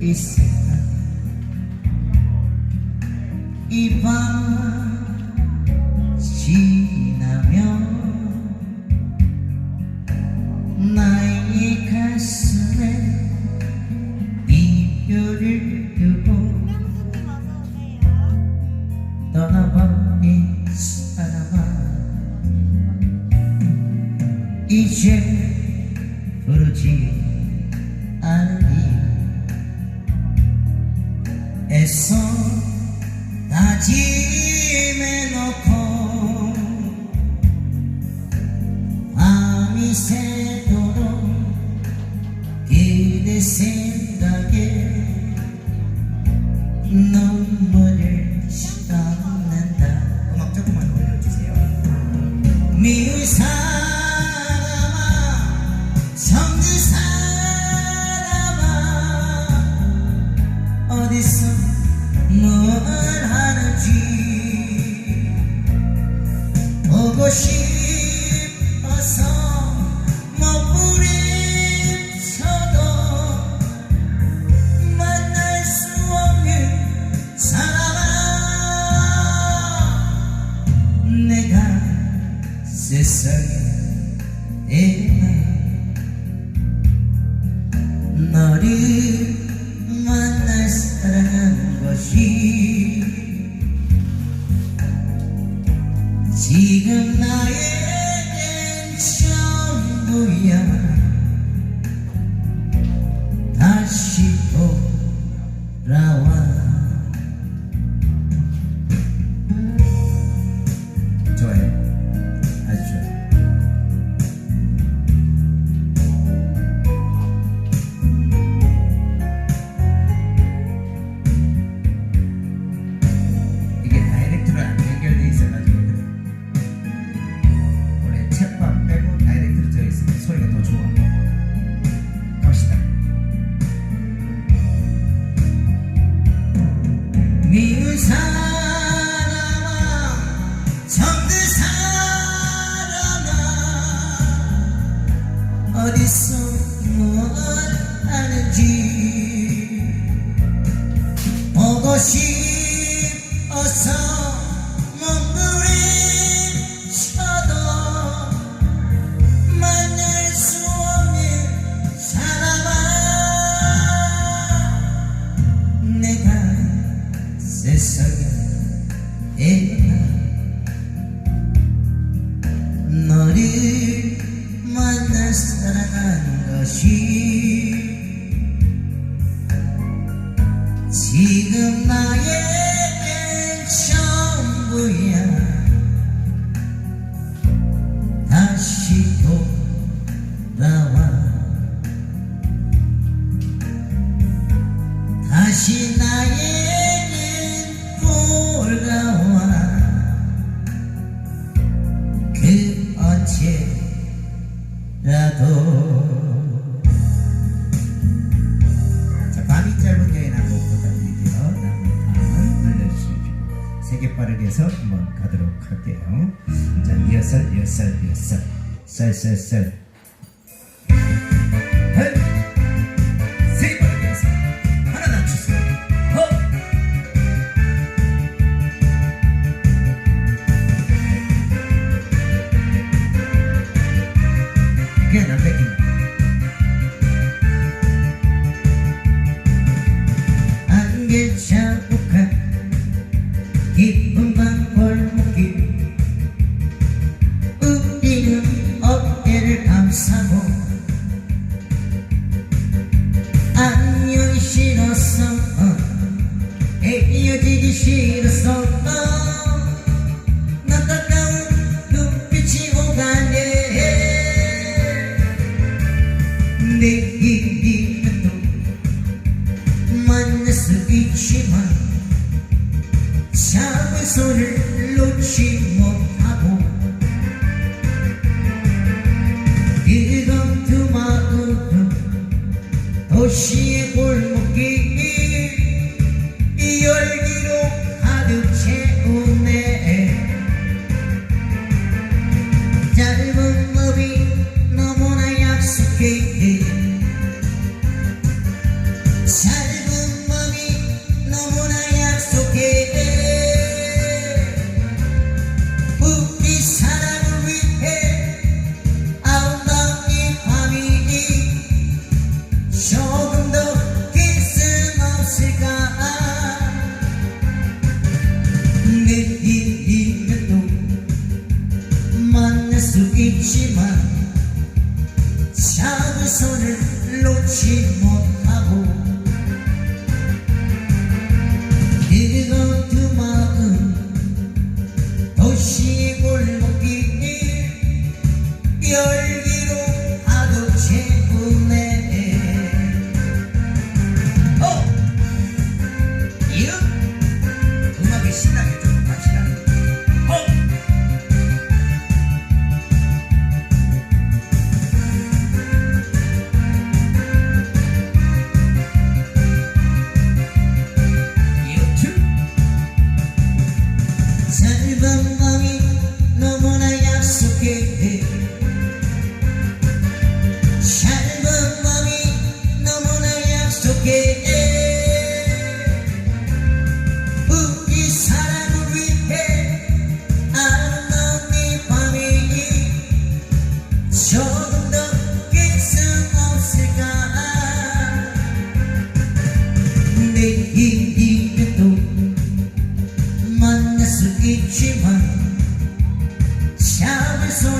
있을까? 이밤 지나면 나의 가슴에 이별을 두고 떠나버린 사람아 이제 부르지 새도록 그대 생각에 눈물을 쏟는다 음악 조금만 올려주세요. 미운 사람아 정든 사람아 어디서 뭘 하는지 세상에 너를 만날 사랑한 것이 지금 나에겐 전부야. 다시 돌아와 어디서 뭘 하는지. 보고 싶 돌아와 다시 나에겐 돌아와 그 언제라도 자, 밤이 짧은 여인 한곡 부탁드릴게요. 남은 밤은 눌러주시죠. 세개 빠르게 해서 한번 가도록 할게요. 자, 이어서, 이어서. 쌀쌀쌀. 어 So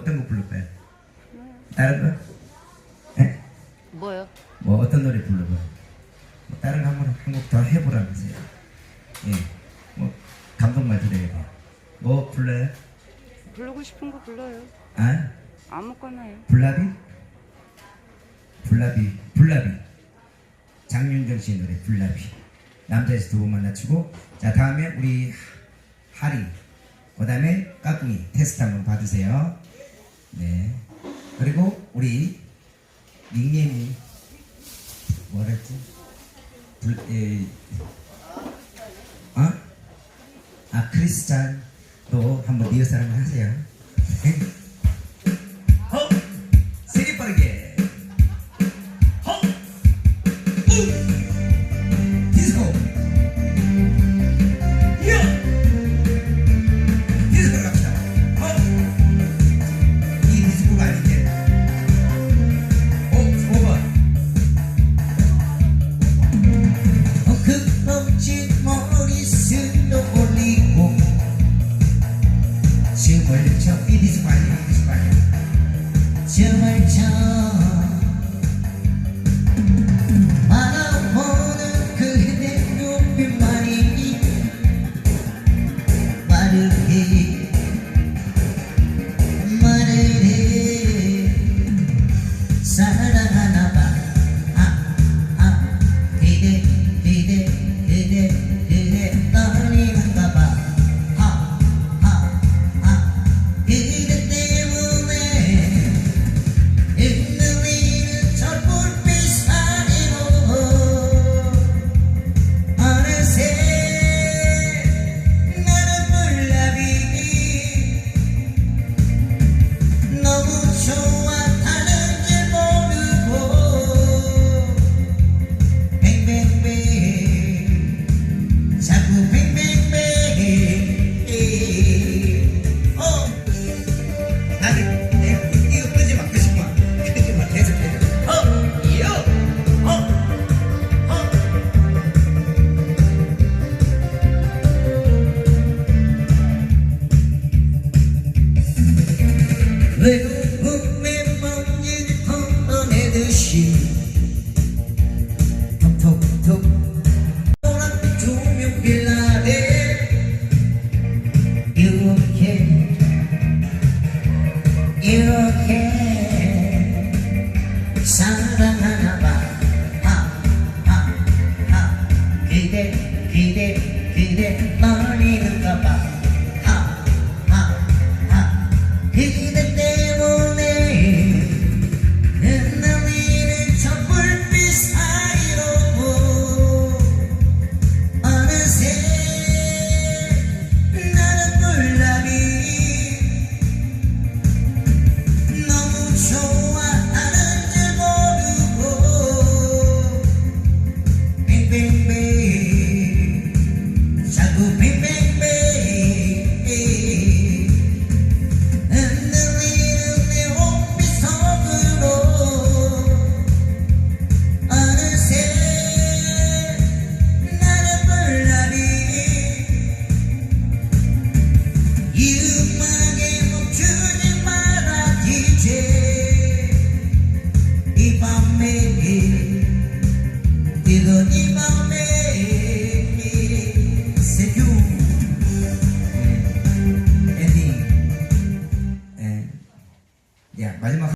어떤 거 불러봐요? 다른 거? 에? 뭐요? 뭐 어떤 노래 불러봐요? 뭐 다른 거한번 한곡 더 해보라면서요. 예. 뭐 감동만 드려요. 뭐 불러요? 부르고 싶은 거 불러요. 아? 아무거나요. 불라비? 불라비, 불라비. 장윤정 씨의 노래 불라비. 남자에서 두 번 만나치고 자 다음에 우리 하리 그 다음에 까꿍이 테스트 한번 봐주세요. 네. 그리고 우리 Jamaica. Mana He